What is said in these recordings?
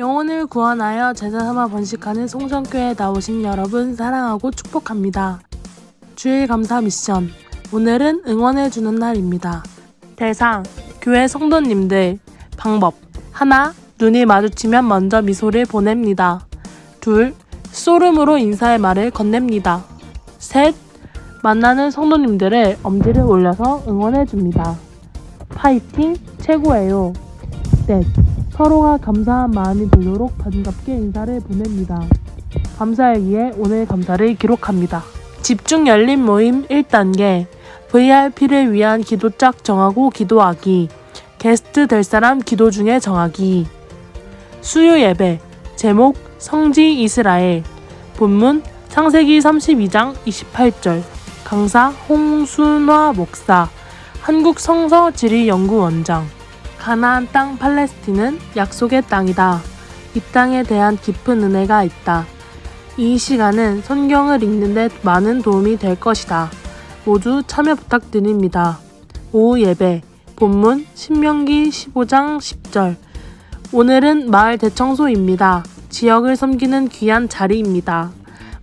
영혼을 구원하여 제사 삼아 번식하는 송정교에 나오신 여러분 사랑하고 축복합니다. 주일 감사 미션. 오늘은 응원해주는 날입니다. 대상, 교회 성도님들. 방법. 하나, 눈이 마주치면 먼저 미소를 보냅니다. 둘, 소름으로 인사의 말을 건넵니다. 셋, 만나는 성도님들의 엄지를 올려서 응원해줍니다. 파이팅 최고예요. 넷, 서로가 감사한 마음이 들도록 반갑게 인사를 보냅니다. 감사일기에 오늘 감사를 기록합니다. 집중 열린 모임 1단계. VIP를 위한 기도 짝 정하고 기도하기. 게스트 될 사람 기도 중에 정하기. 수요 예배. 제목 성지 이스라엘. 본문 창세기 32장 28절. 강사 홍순화 목사. 한국 성서 지리 연구원장 가나안 땅 팔레스틴은 약속의 땅이다. 이 땅에 대한 깊은 은혜가 있다. 이 시간은 성경을 읽는데 많은 도움이 될 것이다. 모두 참여 부탁드립니다. 오후 예배 본문 신명기 15장 10절 오늘은 마을 대청소입니다. 지역을 섬기는 귀한 자리입니다.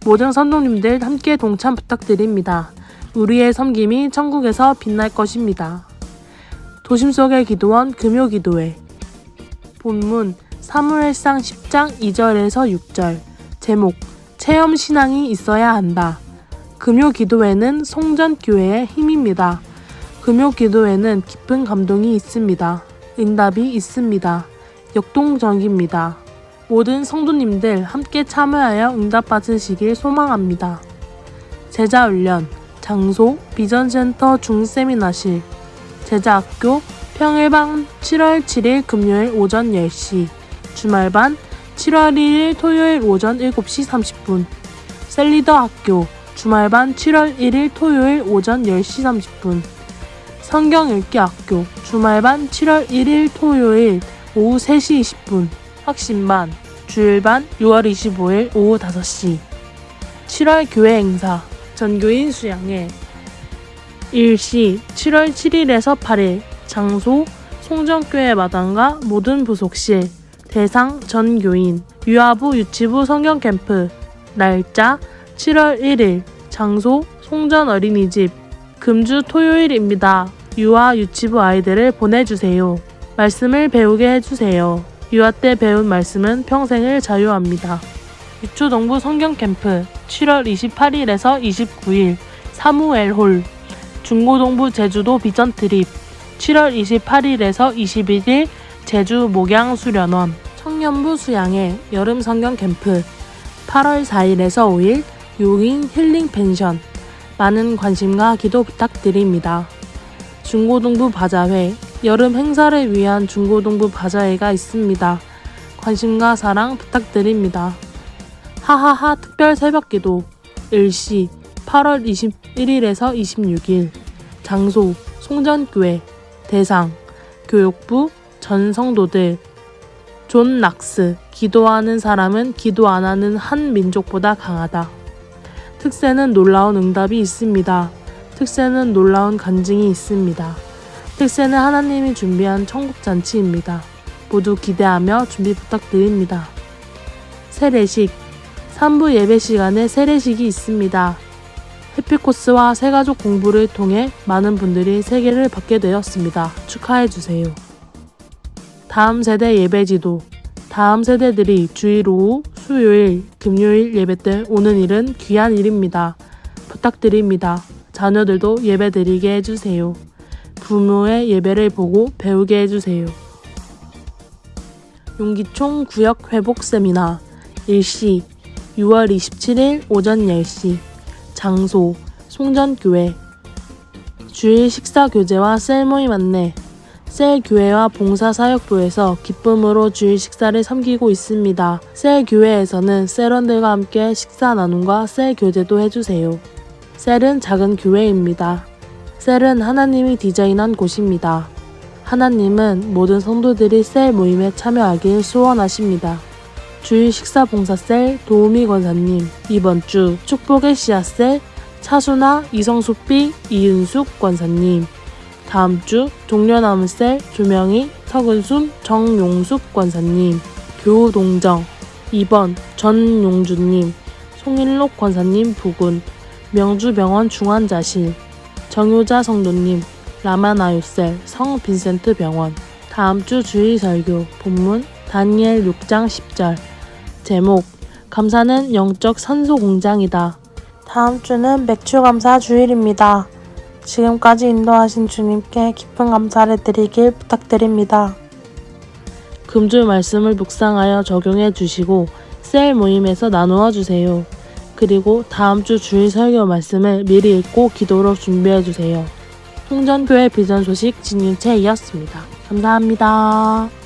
모든 선동님들 함께 동참 부탁드립니다. 우리의 섬김이 천국에서 빛날 것입니다. 도심 속의 기도원 금요 기도회 본문 사무엘상 10장 2절에서 6절 제목 체험 신앙이 있어야 한다. 금요 기도회는 송전 교회의 힘입니다. 금요 기도회는 깊은 감동이 있습니다. 응답이 있습니다. 역동적입니다. 모든 성도님들 함께 참여하여 응답 받으시길 소망합니다. 제자 훈련 장소 비전센터 중세미나실 제자학교 평일반 7월 7일 금요일 오전 10시 주말반 7월 1일 토요일 오전 7시 30분 셀리더 학교 주말반 7월 1일 토요일 오전 10시 30분 성경 읽기 학교 주말반 7월 1일 토요일 오후 3시 20분 확신반 주일반 6월 25일 오후 5시. 7월 교회 행사 전교인 수양회 일시 7월 7일에서 8일 장소 송정교회 마당과 모든 부속실 대상 전교인 유아부 유치부 성경 캠프 날짜 7월 1일 장소 송전 어린이집 금주 토요일입니다. 유아 유치부 아이들을 보내주세요. 말씀을 배우게 해주세요. 유아 때 배운 말씀은 평생을 자유합니다. 유초동부 성경 캠프 7월 28일에서 29일 사무엘 홀 중고동부 제주도 비전 트립 7월 28일에서 21일 제주 목양 수련원 청년부 수양회 여름 성경 캠프 8월 4일에서 5일 용인 힐링 펜션 많은 관심과 기도 부탁드립니다. 중고동부 바자회 여름 행사를 위한 중고동부 바자회가 있습니다. 관심과 사랑 부탁드립니다. 하하하 특별 새벽 기도 일시 8월 21일에서 26일 장소 송전교회 대상 교육부 전 성도들 존 락스 기도하는 사람은 기도 안 하는 한 민족보다 강하다. 특세는 놀라운 응답이 있습니다. 특세는 놀라운 간증이 있습니다. 특세는 하나님이 준비한 천국 잔치입니다. 모두 기대하며 준비 부탁드립니다. 세례식 3부 예배 시간에 세례식이 있습니다. 해피코스와 새가족 공부를 통해 많은 분들이 세계를 받게 되었습니다. 축하해주세요. 다음 세대 예배 지도 다음 세대들이 주일 오후, 수요일, 금요일 예배 때 오는 일은 귀한 일입니다. 부탁드립니다. 자녀들도 예배 드리게 해주세요. 부모의 예배를 보고 배우게 해주세요. 용기총 구역 회복 세미나 일시 6월 27일 오전 10시 장소 송전교회 주일 식사 교제와 셀 모임 안내 셀 교회와 봉사 사역부에서 기쁨으로 주일 식사를 섬기고 있습니다. 셀 교회에서는 셀원들과 함께 식사 나눔과 셀 교제도 해주세요. 셀은 작은 교회입니다. 셀은 하나님이 디자인한 곳입니다. 하나님은 모든 성도들이 셀 모임에 참여하길 소원하십니다. 주일 식사 봉사셀 도우미 권사님. 이번 주 축복의 씨앗셀 차수나 이성수삐 이은숙 권사님. 다음 주 종려나무셀 조명희 서근순 정용숙 권사님. 교동정. 2번 전용준님. 송일록 권사님 부군. 명주병원 중환자실. 정효자 성도님. 라마나요셀 성 빈센트 병원. 다음 주 주일 설교 본문 다니엘 6장 10절 제목 감사는 영적 산소 공장이다. 다음 주는 맥주 감사 주일입니다. 지금까지 인도하신 주님께 깊은 감사를 드리길 부탁드립니다. 금줄 말씀을 묵상하여 적용해 주시고 셀 모임에서 나누어 주세요. 그리고 다음 주 주일 설교 말씀을 미리 읽고 기도로 준비해 주세요. 통전교회 비전 소식 진윤채이었습니다. 감사합니다.